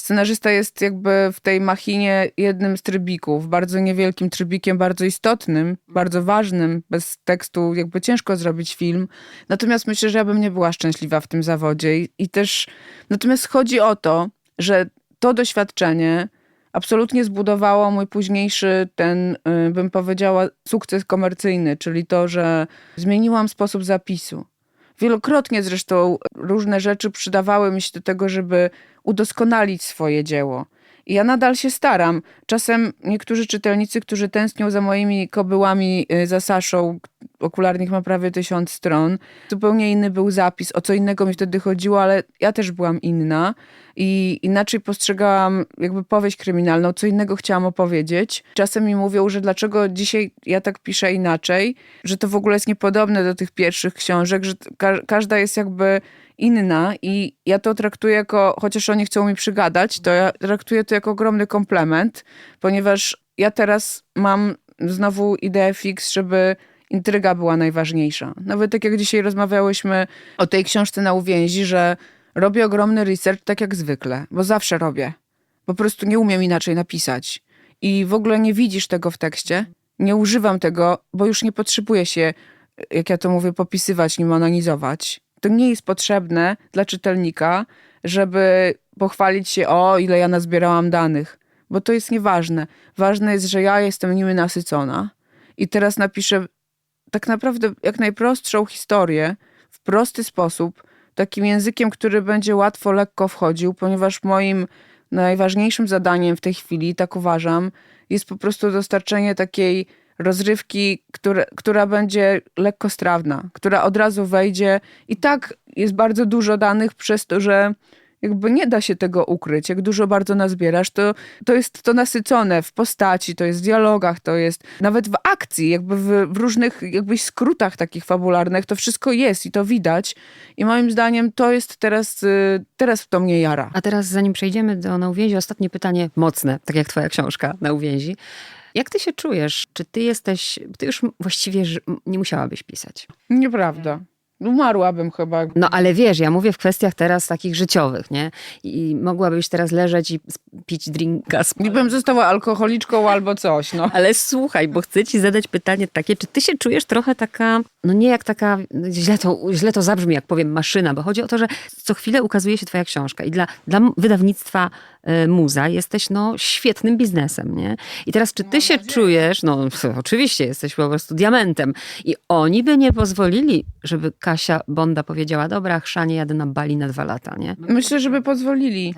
Scenarzysta jest jakby w tej machinie jednym z trybików, bardzo niewielkim trybikiem, bardzo istotnym, bardzo ważnym. Bez tekstu jakby ciężko zrobić film. Natomiast myślę, że ja bym nie była szczęśliwa w tym zawodzie. I, i też, natomiast chodzi o to, że to doświadczenie absolutnie zbudowało mój późniejszy ten, y, bym powiedziała, sukces komercyjny, czyli to, że zmieniłam sposób zapisu. Wielokrotnie zresztą różne rzeczy przydawały mi się do tego, żeby udoskonalić swoje dzieło. I ja nadal się staram. Czasem niektórzy czytelnicy, którzy tęsknią za moimi kobyłami, y, za Saszą, okularnik ma prawie tysiąc stron, zupełnie inny był zapis, o co innego mi wtedy chodziło, ale ja też byłam inna i inaczej postrzegałam jakby powieść kryminalną, co innego chciałam opowiedzieć. Czasem mi mówią, że dlaczego dzisiaj ja tak piszę inaczej, że to w ogóle jest niepodobne do tych pierwszych książek, że ka każda jest jakby inna i ja to traktuję jako, chociaż oni chcą mi przygadać, to ja traktuję to jako ogromny komplement, ponieważ ja teraz mam znowu ideę fix, żeby intryga była najważniejsza. Nawet tak jak dzisiaj rozmawiałyśmy o tej książce na uwięzi, że robię ogromny research tak jak zwykle, bo zawsze robię. Po prostu nie umiem inaczej napisać. I w ogóle nie widzisz tego w tekście. Nie używam tego, bo już nie potrzebuję się, jak ja to mówię, popisywać nim analizować to nie jest potrzebne dla czytelnika, żeby pochwalić się, o ile ja nazbierałam danych, bo to jest nieważne. Ważne jest, że ja jestem nimi nasycona i teraz napiszę tak naprawdę jak najprostszą historię w prosty sposób, takim językiem, który będzie łatwo, lekko wchodził, ponieważ moim najważniejszym zadaniem w tej chwili, tak uważam, jest po prostu dostarczenie takiej rozrywki, które, która będzie lekkostrawna, która od razu wejdzie. I tak jest bardzo dużo danych przez to, że jakby nie da się tego ukryć. Jak dużo bardzo nazbierasz, to, to jest to nasycone w postaci, to jest w dialogach, to jest nawet w akcji, jakby w, w różnych jakby skrótach takich fabularnych, to wszystko jest i to widać. I moim zdaniem to jest teraz, y, teraz to mnie jara. A teraz zanim przejdziemy do Na uwięzi, ostatnie pytanie mocne, tak jak twoja książka Na uwięzi. Jak ty się czujesz? Czy ty jesteś, ty już właściwie nie musiałabyś pisać? Nieprawda. Umarłabym chyba. No ale wiesz, ja mówię w kwestiach teraz takich życiowych, nie? I mogłabyś teraz leżeć i pić drinka. Z... bym została alkoholiczką albo coś, no. Ale słuchaj, bo chcę ci zadać pytanie takie, czy ty się czujesz trochę taka, no nie jak taka, źle to, źle to zabrzmi, jak powiem maszyna, bo chodzi o to, że co chwilę ukazuje się twoja książka i dla, dla wydawnictwa y, Muza jesteś no świetnym biznesem, nie? I teraz, czy ty Mam się nadzieję. czujesz, no oczywiście jesteś po prostu diamentem i oni by nie pozwolili, żeby Kasia Bonda powiedziała, dobra, chrzanie, jadę na Bali na dwa lata, nie? Myślę, żeby pozwolili.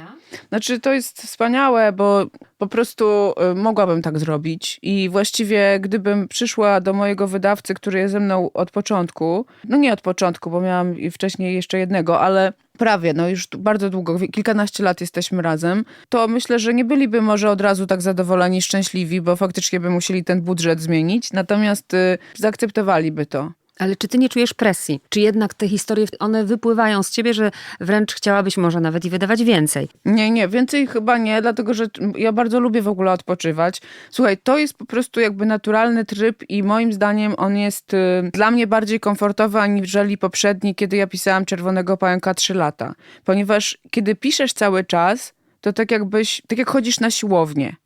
Znaczy, to jest wspaniałe, bo po prostu y, mogłabym tak zrobić i właściwie gdybym przyszła do mojego wydawcy, który jest ze mną od początku, no nie od początku, bo miałam wcześniej jeszcze jednego, ale prawie, no już bardzo długo, kilkanaście lat jesteśmy razem, to myślę, że nie byliby może od razu tak zadowoleni, szczęśliwi, bo faktycznie by musieli ten budżet zmienić, natomiast y, zaakceptowaliby to. Ale czy ty nie czujesz presji? Czy jednak te historie, one wypływają z ciebie, że wręcz chciałabyś może nawet i wydawać więcej? Nie, nie, więcej chyba nie, dlatego że ja bardzo lubię w ogóle odpoczywać. Słuchaj, to jest po prostu jakby naturalny tryb i moim zdaniem on jest y, dla mnie bardziej komfortowy aniżeli poprzedni, kiedy ja pisałam Czerwonego Pająka 3 lata. Ponieważ kiedy piszesz cały czas, to tak jakbyś, tak jak chodzisz na siłownię.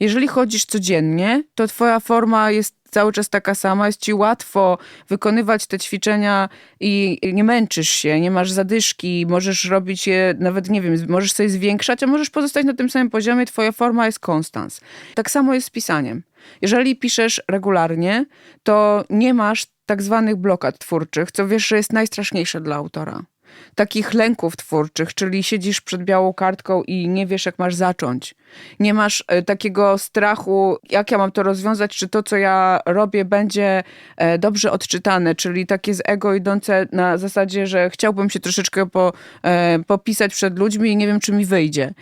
Jeżeli chodzisz codziennie, to twoja forma jest cały czas taka sama, jest ci łatwo wykonywać te ćwiczenia i nie męczysz się, nie masz zadyszki, możesz robić je, nawet nie wiem, możesz sobie zwiększać, a możesz pozostać na tym samym poziomie, twoja forma jest konstans. Tak samo jest z pisaniem. Jeżeli piszesz regularnie, to nie masz tak zwanych blokad twórczych, co wiesz, że jest najstraszniejsze dla autora takich lęków twórczych, czyli siedzisz przed białą kartką i nie wiesz, jak masz zacząć. Nie masz e, takiego strachu, jak ja mam to rozwiązać, czy to, co ja robię, będzie e, dobrze odczytane, czyli takie z ego idące na zasadzie, że chciałbym się troszeczkę po, e, popisać przed ludźmi i nie wiem, czy mi wyjdzie.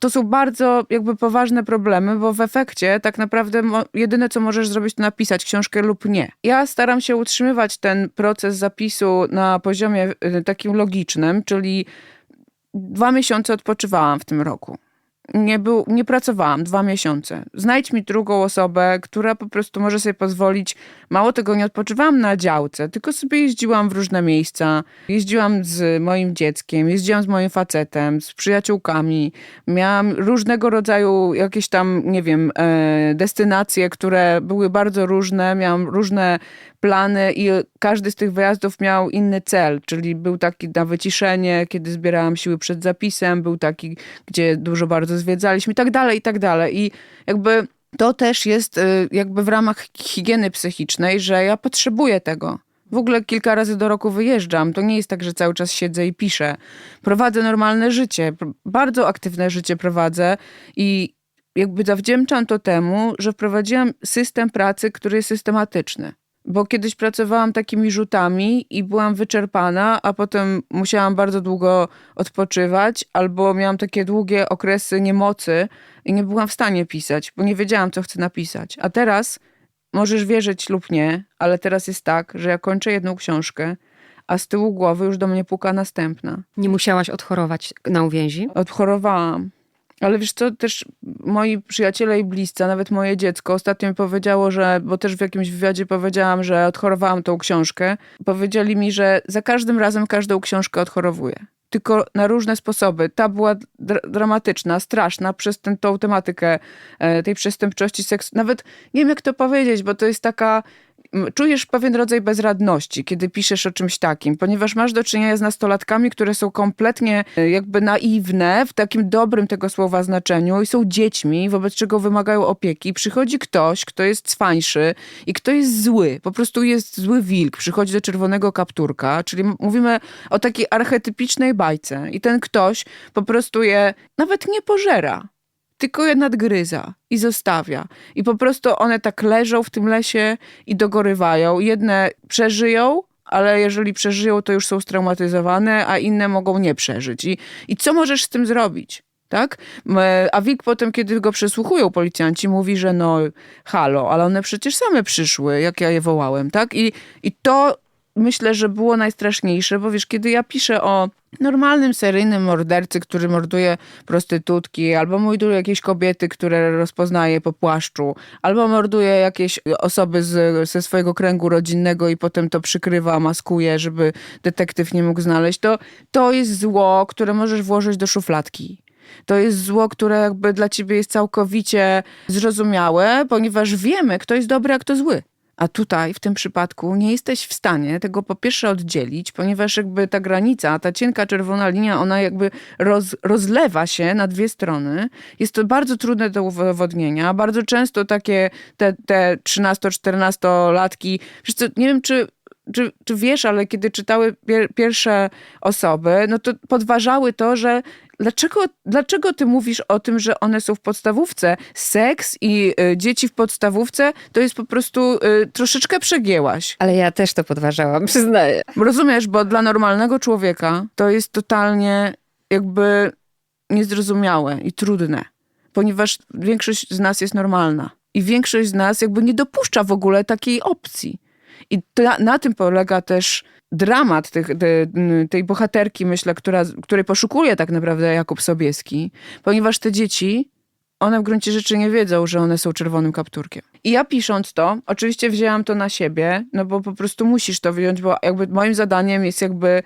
To są bardzo jakby poważne problemy, bo w efekcie tak naprawdę jedyne, co możesz zrobić, to napisać książkę lub nie. Ja staram się utrzymywać ten proces zapisu na poziomie takim logicznym, czyli dwa miesiące odpoczywałam w tym roku. nie, był, nie pracowałam dwa miesiące. Znajdź mi drugą osobę, która po prostu może sobie pozwolić. Mało tego, nie odpoczywałam na działce, tylko sobie jeździłam w różne miejsca. Jeździłam z moim dzieckiem, jeździłam z moim facetem, z przyjaciółkami. Miałam różnego rodzaju jakieś tam, nie wiem, e, destynacje, które były bardzo różne. Miałam różne plany i każdy z tych wyjazdów miał inny cel, czyli był taki na wyciszenie, kiedy zbierałam siły przed zapisem, był taki, gdzie dużo bardzo zwiedzaliśmy i tak dalej, i tak dalej. I jakby to też jest y, jakby w ramach higieny psychicznej, że ja potrzebuję tego. W ogóle kilka razy do roku wyjeżdżam. To nie jest tak, że cały czas siedzę i piszę. Prowadzę normalne życie, bardzo aktywne życie prowadzę i jakby zawdzięczam to temu, że wprowadziłam system pracy, który jest systematyczny. Bo kiedyś pracowałam takimi rzutami i byłam wyczerpana, a potem musiałam bardzo długo odpoczywać, albo miałam takie długie okresy niemocy i nie byłam w stanie pisać, bo nie wiedziałam, co chcę napisać. A teraz możesz wierzyć lub nie, ale teraz jest tak, że ja kończę jedną książkę, a z tyłu głowy już do mnie puka następna. Nie musiałaś odchorować na uwięzi? Odchorowałam. Ale wiesz co, też moi przyjaciele i bliscy, nawet moje dziecko ostatnio mi powiedziało, że, bo też w jakimś wywiadzie powiedziałam, że odchorowałam tą książkę, powiedzieli mi, że za każdym razem każdą książkę odchorowuję. Tylko na różne sposoby. Ta była dra- dramatyczna, straszna przez tę, tą tematykę e, tej przestępczości seksu. Nawet nie wiem, jak to powiedzieć, bo to jest taka czujesz pewien rodzaj bezradności, kiedy piszesz o czymś takim, ponieważ masz do czynienia z nastolatkami, które są kompletnie e, jakby naiwne w takim dobrym tego słowa znaczeniu i są dziećmi, wobec czego wymagają opieki. Przychodzi ktoś, kto jest cwańszy i kto jest zły, po prostu jest zły wilk, przychodzi do czerwonego kapturka, czyli mówimy o takiej archetypicznej bajce. I ten ktoś po prostu je nawet nie pożera, tylko je nadgryza i zostawia. I po prostu one tak leżą w tym lesie i dogorywają. Jedne przeżyją, ale jeżeli przeżyją, to już są straumatyzowane, a inne mogą nie przeżyć. I, i co możesz z tym zrobić? Tak? A Wik potem, kiedy go przesłuchują policjanci, mówi, że no halo, ale one przecież same przyszły, jak ja je wołałem, tak? I, i to myślę, że było najstraszniejsze, bo wiesz, kiedy ja piszę o normalnym seryjnym mordercy, który morduje prostytutki, albo morduje jakieś kobiety, które rozpoznaje po płaszczu, albo morduje jakieś osoby z, ze swojego kręgu rodzinnego i potem to przykrywa, maskuje, żeby detektyw nie mógł znaleźć, to to jest zło, które możesz włożyć do szufladki. To jest zło, które jakby dla ciebie jest całkowicie zrozumiałe, ponieważ wiemy, kto jest dobry, a kto zły. A tutaj, w tym przypadku, nie jesteś w stanie tego po pierwsze oddzielić, ponieważ jakby ta granica, ta cienka czerwona linia, ona jakby roz, rozlewa się na dwie strony. Jest to bardzo trudne do udowodnienia. Bardzo często takie te, te 13-14-latki, wiesz co, nie wiem, czy czy, czy wiesz, ale kiedy czytały pier, pierwsze osoby, no to podważały to, że dlaczego, dlaczego ty mówisz o tym, że one są w podstawówce? Seks i y, dzieci w podstawówce to jest po prostu y, troszeczkę przegięłaś. Ale ja też to podważałam, przyznaję. Rozumiesz, bo dla normalnego człowieka to jest totalnie jakby niezrozumiałe i trudne, ponieważ większość z nas jest normalna i większość z nas jakby nie dopuszcza w ogóle takiej opcji. I ta, na tym polega też dramat tych, te, tej bohaterki, myślę, która, której poszukuje tak naprawdę Jakub Sobieski, ponieważ te dzieci, one w gruncie rzeczy nie wiedzą, że one są czerwonym kapturkiem. I ja pisząc to, oczywiście wzięłam to na siebie, no bo po prostu musisz to wziąć, bo jakby moim zadaniem jest jakby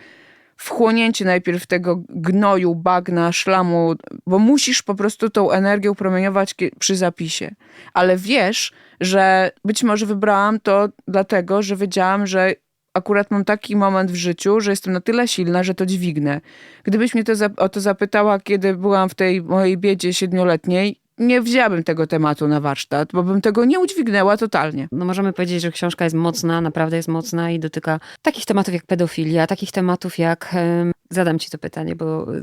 wchłonięcie najpierw tego gnoju, bagna, szlamu, bo musisz po prostu tą energię promieniować przy zapisie. Ale wiesz, że być może wybrałam to dlatego, że wiedziałam, że akurat mam taki moment w życiu, że jestem na tyle silna, że to dźwignę. Gdybyś mnie to o to zapytała, kiedy byłam w tej mojej biedzie siedmioletniej, nie wzięłabym tego tematu na warsztat, bo bym tego nie udźwignęła totalnie. No możemy powiedzieć, że książka jest mocna, naprawdę jest mocna i dotyka takich tematów jak pedofilia, takich tematów jak... Zadam ci to pytanie, bo y,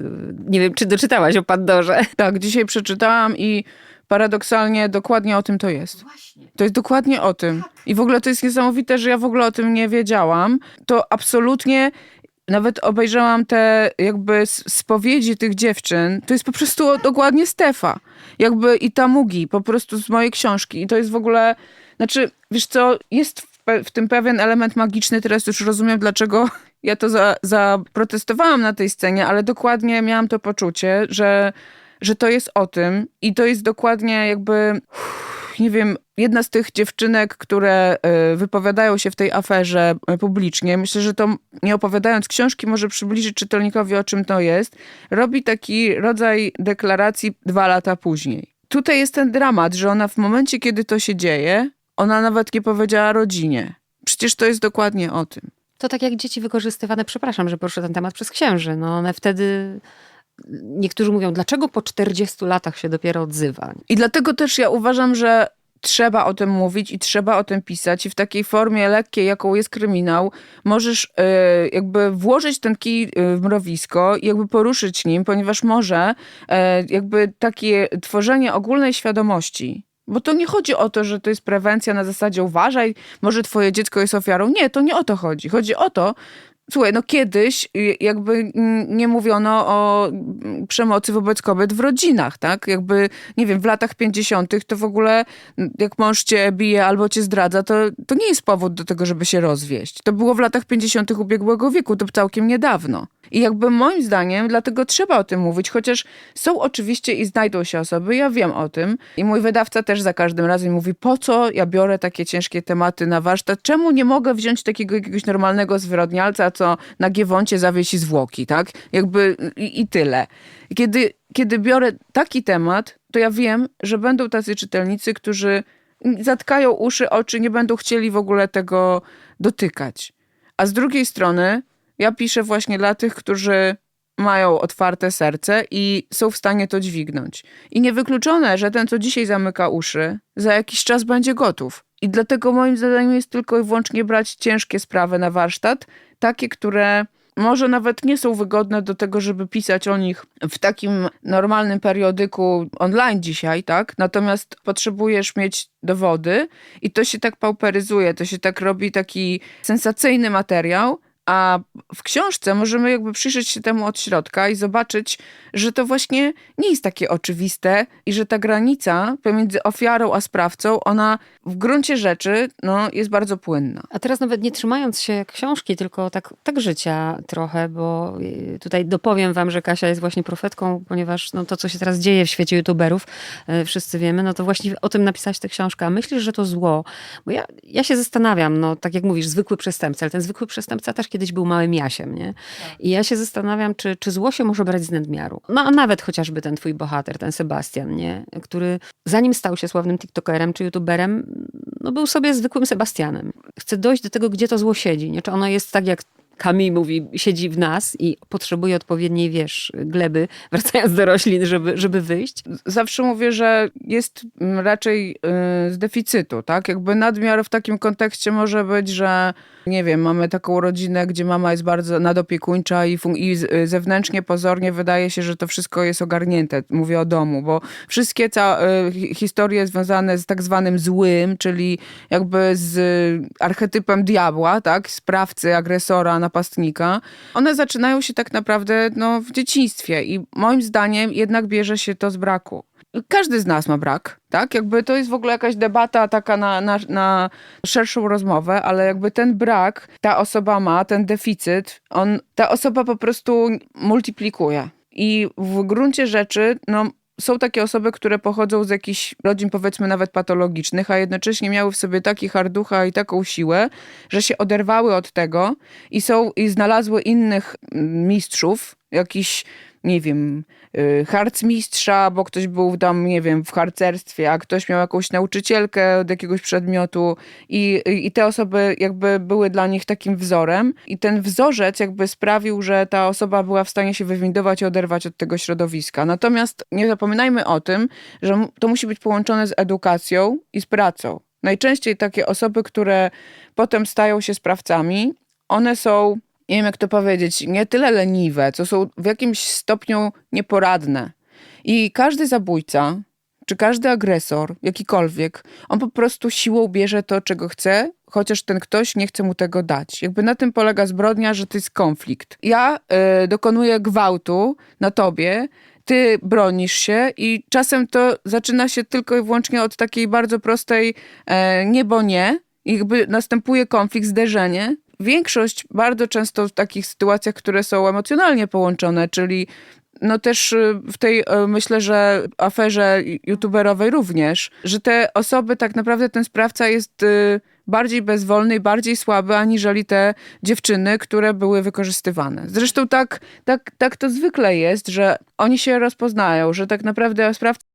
nie wiem, czy doczytałaś o Pandorze. Tak, dzisiaj przeczytałam i paradoksalnie dokładnie o tym to jest. To jest dokładnie o tym. I w ogóle to jest niesamowite, że ja w ogóle o tym nie wiedziałam. To absolutnie nawet obejrzałam te jakby spowiedzi tych dziewczyn. To jest po prostu dokładnie Stefa. Jakby i Tamugi, po prostu z mojej książki. I to jest w ogóle, znaczy, wiesz co, jest w, pe- w tym pewien element magiczny. Teraz już rozumiem, dlaczego ja to za- zaprotestowałam na tej scenie, ale dokładnie miałam to poczucie, że że to jest o tym i to jest dokładnie jakby, nie wiem, jedna z tych dziewczynek, które y, wypowiadają się w tej aferze y, publicznie, myślę, że to nie opowiadając książki, może przybliżyć czytelnikowi, o czym to jest, robi taki rodzaj deklaracji dwa lata później. Tutaj jest ten dramat, że ona w momencie, kiedy to się dzieje, ona nawet nie powiedziała rodzinie. Przecież to jest dokładnie o tym. To tak jak dzieci wykorzystywane, przepraszam, że poruszę ten temat przez księży. No one wtedy, niektórzy mówią, dlaczego po 40 latach się dopiero odzywa? I dlatego też ja uważam, że trzeba o tym mówić i trzeba o tym pisać i w takiej formie lekkiej, jaką jest kryminał, możesz y, jakby włożyć ten kij y, w mrowisko i jakby poruszyć nim, ponieważ może y, jakby takie tworzenie ogólnej świadomości, bo to nie chodzi o to, że to jest prewencja na zasadzie uważaj, może twoje dziecko jest ofiarą. Nie, to nie o to chodzi. Chodzi o to, Słuchaj, no kiedyś y, jakby nie mówiono o mm, przemocy wobec kobiet w rodzinach, tak? Jakby, nie wiem, w latach 50. to w ogóle jak mąż cię bije albo cię zdradza, to, to nie jest powód do tego, żeby się rozwieść. To było w latach 50. ubiegłego wieku, to całkiem niedawno. I jakby moim zdaniem, dlatego trzeba o tym mówić, chociaż są oczywiście i znajdą się osoby, ja wiem o tym. I mój wydawca też za każdym razem mówi, po co ja biorę takie ciężkie tematy na warsztat? Czemu nie mogę wziąć takiego jakiegoś normalnego zwyrodnialca, co na Giewoncie zawiesi zwłoki, tak? Jakby i, i tyle. Kiedy, kiedy biorę taki temat, to ja wiem, że będą tacy czytelnicy, którzy zatkają uszy, oczy, nie będą chcieli w ogóle tego dotykać. A z drugiej strony, ja piszę właśnie dla tych, którzy mają otwarte serce i są w stanie to dźwignąć. I niewykluczone, że ten, co dzisiaj zamyka uszy, za jakiś czas będzie gotów. I dlatego moim zadaniem jest tylko i wyłącznie brać ciężkie sprawy na warsztat, takie, które może nawet nie są wygodne do tego, żeby pisać o nich w takim normalnym periodyku online dzisiaj, tak? Natomiast potrzebujesz mieć dowody i to się tak pauperyzuje, to się tak robi taki sensacyjny materiał, a w książce możemy jakby przyjrzeć się temu od środka i zobaczyć, że to właśnie nie jest takie oczywiste i że ta granica pomiędzy ofiarą a sprawcą, ona w gruncie rzeczy no, jest bardzo płynna. A teraz nawet nie trzymając się książki, tylko tak, tak życia trochę, bo y, tutaj dopowiem wam, że Kasia jest właśnie profetką, ponieważ no, to, co się teraz dzieje w świecie youtuberów, y, wszyscy wiemy, no to właśnie o tym napisać tę książkę. A myślisz, że to zło? Bo ja, ja się zastanawiam, no tak jak mówisz, zwykły przestępca, ale ten zwykły przestępca też kiedyś był małym Jasiem, nie? I ja się zastanawiam, czy, czy zło się może brać z nadmiaru. No a nawet chociażby ten twój bohater, ten Sebastian, nie? Który zanim stał się sławnym tiktokerem czy youtuberem, no był sobie zwykłym Sebastianem. Chcę dojść do tego, gdzie to zło siedzi, nie? Czy ono jest tak, jak Kami mówi, siedzi w nas i potrzebuje odpowiedniej, wiesz, gleby, wracając do roślin, żeby, żeby wyjść. Zawsze mówię, że jest mm, raczej y, z deficytu, tak? Jakby nadmiar w takim kontekście może być, że nie wiem, mamy taką rodzinę, gdzie mama jest bardzo nadopiekuńcza i, i y, zewnętrznie, pozornie wydaje się, że to wszystko jest ogarnięte. Mówię o domu, bo wszystkie ca- y, hi- historie związane z tak zwanym złym, czyli jakby z archetypem diabła, tak? Sprawcy, agresora, napastnika, one zaczynają się tak naprawdę no, w dzieciństwie i moim zdaniem jednak bierze się to z braku. Każdy z nas ma brak, tak? Jakby to jest w ogóle jakaś debata taka na, na, na szerszą rozmowę, ale jakby ten brak ta osoba ma, ten deficyt, on, ta osoba po prostu multiplikuje. I w gruncie rzeczy, no, są takie osoby, które pochodzą z jakichś rodzin, powiedzmy, nawet patologicznych, a jednocześnie miały w sobie taki harducha i taką siłę, że się oderwały od tego i są i znalazły innych mm, mistrzów, jakiś, nie wiem, y, harcmistrza, bo ktoś był tam, nie wiem, w harcerstwie, a ktoś miał jakąś nauczycielkę od jakiegoś przedmiotu i, i te osoby jakby były dla nich takim wzorem i ten wzorzec jakby sprawił, że ta osoba była w stanie się wywindować i oderwać od tego środowiska. Natomiast nie zapominajmy o tym, że to musi być połączone z edukacją i z pracą. Najczęściej takie osoby, które potem stają się sprawcami, one są nie wiem jak to powiedzieć, nie tyle leniwe, co są w jakimś stopniu nieporadne. I każdy zabójca, czy każdy agresor, jakikolwiek, on po prostu siłą bierze to, czego chce, chociaż ten ktoś nie chce mu tego dać. Jakby na tym polega zbrodnia, że to jest konflikt. Ja y, dokonuję gwałtu na tobie, ty bronisz się i czasem to zaczyna się tylko i wyłącznie od takiej bardzo prostej e, nie, bo nie. I jakby następuje konflikt, zderzenie. Większość bardzo często w takich sytuacjach, które są emocjonalnie połączone, czyli no też y, w tej, y, myślę, że aferze youtuberowej również, że te osoby, tak naprawdę ten sprawca jest y, bardziej bezwolny i bardziej słaby, aniżeli te dziewczyny, które były wykorzystywane. Zresztą tak, tak, tak to zwykle jest, że oni się rozpoznają, że tak naprawdę sprawca